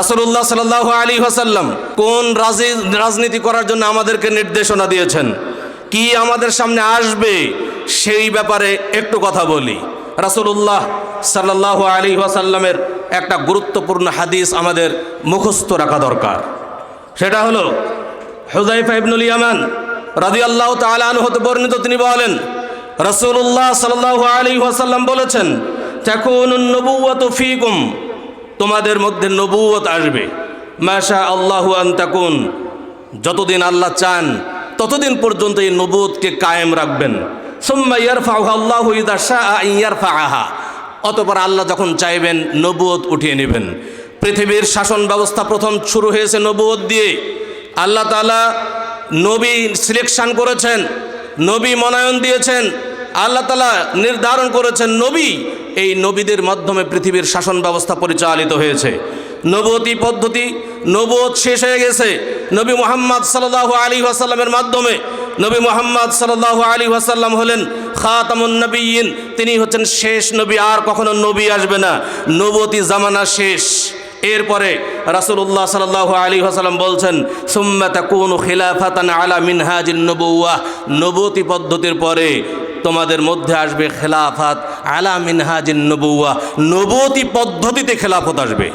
রাসুল্লাহ সাল আলী হাসাল্লাম কোন রাজনীতি করার জন্য আমাদেরকে নির্দেশনা দিয়েছেন? কি আমাদের সামনে আসবে? সেই ব্যাপারে একটু কথা বলি। রাসুল্লাহ সাল্লাহ আলী ওয়াসাল্লামের একটা গুরুত্বপূর্ণ হাদিস আমাদের মুখস্থ রাখা দরকার। সেটা হলো হুজাইফা ইবনুল ইয়ামান রাদিয়াল্লাহু তাআলা আনহু হতে বর্ণিত তিনি বলেন, রাসূলুল্লাহ সাল্লাল্লাহু আলাইহি ওয়াসাল্লাম বলেছেন নবুওয়াতু ফীকুম। তোমাদের মধ্যে নবুয়ত আসবে। মাশা আল্লাহু আন তাকুন যতদিন আল্লাহ চান, ততদিন পর্যন্ত এই নবুয়তকে কায়েম রাখবেন। সুম্মা ইয়ারফাউহা আল্লাহু ইযা শাআ আন ইয়ারফাআহা। অতঃপর আল্লাহ যখন চাইবেন, নবুয়ত উঠিয়ে নেবেন। পৃথিবীর শাসন ব্যবস্থা প্রথম শুরু হয়েছে নবুয়ত দিয়ে। আল্লাহ তাআলা নবী সিলেকশন করেছেন, নবী মনোনয়ন দিয়েছেন। আল্লাহ তালা নির্ধারণ করেছেন নবী। এই নবীদের মাধ্যমে পৃথিবীর শাসন ব্যবস্থা পরিচালিত হয়েছে। নবতী পদ্ধতি নবত শেষ হয়ে গেছে। নবী মোহাম্মদ সাল্লাহ আলী ওয়াসাল্লামের মাধ্যমে নবী মোহাম্মদ সাল্লাহ আলী ওয়াসাল্লাম হলেন খাতামুন নবীন তিনি হচ্ছেন শেষ নবী, আর কখনো নবী আসবে না। নবতী জামানা শেষ। এরপরে রাসূলুল্লাহ সাল্লাল্লাহু আলী হাসাল্লাম বলছেন, সুম্মা তাকুনু খিলাফাতান আলা মিনহাজিন নবুয়াহ নবতী পদ্ধতির পরে তোমাদের মধ্যে আসবে খেলাফাত আলা মিনহাজিন নবুয়া নবতী পদ্ধতিতে খেলাফত আসবে।